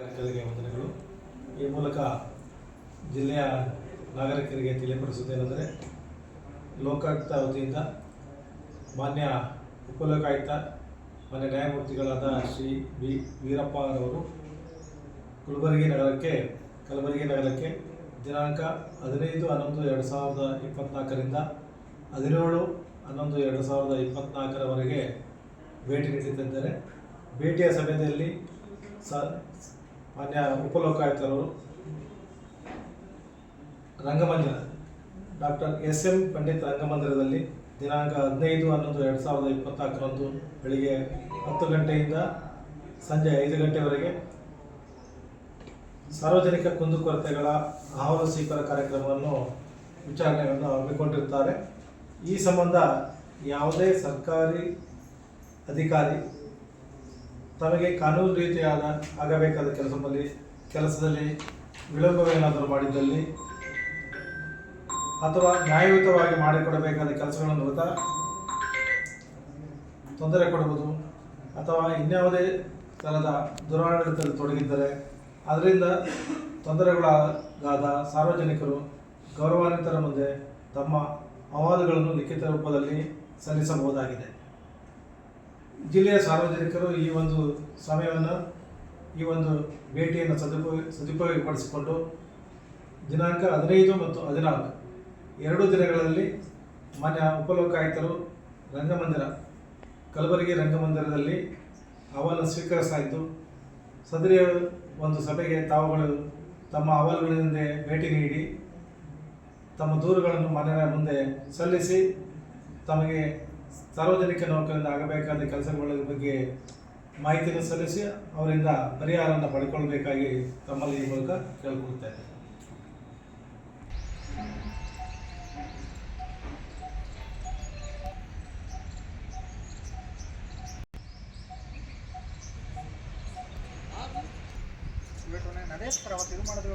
ವಂದನೆಗಳು ಈ ಮೂಲಕ ಜಿಲ್ಲೆಯ ನಾಗರಿಕರಿಗೆ ತಿಳಿಪಡಿಸುವುದೇನೆಂದರೆ ಲೋಕಾಯುಕ್ತ ವತಿಯಿಂದ ಮಾನ್ಯ ಉಪಲೋಕಾಯುಕ್ತ, ಮಾನ್ಯ ನ್ಯಾಯಮೂರ್ತಿಗಳಾದ ಶ್ರೀ ಬಿ ವೀರಪ್ಪರವರು ಗುಲ್ಬರ್ಗಿ ನಗರಕ್ಕೆ, ಕಲಬುರಗಿ ನಗರಕ್ಕೆ ದಿನಾಂಕ ಹದಿನೈದು ಹನ್ನೊಂದು ಎರಡು ಸಾವಿರದ ಇಪ್ಪತ್ತ್ನಾಲ್ಕರಿಂದ ಹದಿನೇಳು ಹನ್ನೊಂದು ಎರಡು ಸಾವಿರದ ಇಪ್ಪತ್ತ್ನಾಲ್ಕರವರೆಗೆ ಭೇಟಿ ನೀಡುತ್ತಿದ್ದಾರೆ ಭೇಟಿಯ ಸಮಯದಲ್ಲಿ ಸ ಮಾನ್ಯ ಉಪಲೋಕಾಯುಕ್ತರು, ರಂಗಮಂದಿರ, ಡಾಕ್ಟರ್ ಎಸ್ ಎಂ ಪಂಡಿತ್ ರಂಗಮಂದಿರದಲ್ಲಿ ದಿನಾಂಕ ಹದಿನೈದು, ಹನ್ನೊಂದು, ಎರಡು ಸಾವಿರದ ಇಪ್ಪತ್ನಾಲ್ಕರಂದು ಬೆಳಿಗ್ಗೆ ಹತ್ತು ಗಂಟೆಯಿಂದ ಸಂಜೆ ಐದು ಗಂಟೆವರೆಗೆ ಸಾರ್ವಜನಿಕ ಕುಂದುಕೊರತೆಗಳ ಅಹವಾಲು ಸ್ವೀಕಾರ ಕಾರ್ಯಕ್ರಮವನ್ನು ವಿಚಾರಣೆಯನ್ನು ಹಮ್ಮಿಕೊಂಡಿರುತ್ತಾರೆ. ಈ ಸಂಬಂಧ ಯಾವುದೇ ಸರ್ಕಾರಿ ಅಧಿಕಾರಿ ತಮಗೆ ಕಾನೂನು ರೀತಿಯಾದ ಆಗಬೇಕಾದ ಕೆಲಸದಲ್ಲಿ ಕೆಲಸದಲ್ಲಿ ವಿಳಂಬವೇನಾದರೂ ಮಾಡಿದ್ದಲ್ಲಿ ಅಥವಾ ನ್ಯಾಯಯುತವಾಗಿ ಮಾಡಿಕೊಡಬೇಕಾದ ಕೆಲಸಗಳನ್ನು ಮೂಲಕ ತೊಂದರೆ ಕೊಡುವುದು ಅಥವಾ ಇನ್ಯಾವುದೇ ಥರದ ದುರಾಡಳಿತದಲ್ಲಿ ತೊಡಗಿದ್ದರೆ, ಅದರಿಂದ ತೊಂದರೆಗಳಾದ ಸಾರ್ವಜನಿಕರು ಗೌರವಾನ್ವಿತರ ಮುಂದೆ ತಮ್ಮ ಅಹವಾಲುಗಳನ್ನು ಲಿಖಿತ ರೂಪದಲ್ಲಿ ಸಲ್ಲಿಸಬಹುದಾಗಿದೆ. ಜಿಲ್ಲೆಯ ಸಾರ್ವಜನಿಕರು ಈ ಒಂದು ಸಮಯವನ್ನು, ಈ ಒಂದು ಭೇಟಿಯನ್ನು ಸದುಪಯೋಗ, ಸದುಪಯೋಗಪಡಿಸಿಕೊಂಡು ದಿನಾಂಕ ಹದಿನೈದು ಮತ್ತು ಹದಿನಾಲ್ಕು, ಎರಡು ದಿನಗಳಲ್ಲಿ ಮಾನ್ಯ ಉಪಲೋಕಾಯುಕ್ತರು ರಂಗಮಂದಿರ, ಕಲಬುರಗಿ ರಂಗಮಂದಿರದಲ್ಲಿ ಅಹವಾಲು ಸ್ವೀಕರಿಸಲಾಯಿತು. ಸದರಿಯ ಒಂದು ಸಭೆಗೆ ತಾವುಗಳು ತಮ್ಮ ಅಹವಾಲುಗಳಿಂದ ಭೇಟಿ ನೀಡಿ, ತಮ್ಮ ದೂರುಗಳನ್ನು ಮನೆಯ ಮುಂದೆ ಸಲ್ಲಿಸಿ, ತಮಗೆ ಸಾರ್ವಜನಿಕ ನೌಕರಿಂದ ಆಗಬೇಕಾದ ಕೆಲಸಗಳ ಬಗ್ಗೆ ಮಾಹಿತಿಯನ್ನು ಸಲ್ಲಿಸಿ ಅವರಿಂದ ಪರಿಹಾರವನ್ನು ಪಡ್ಕೊಳ್ಬೇಕಾಗಿ ತಮ್ಮಲ್ಲಿ ಈ ಮೂಲಕ ಕೇಳ್ಕೊಳ್ತೇನೆ ಅದೇ ಇದು ಮಾಡಿದ್ರು.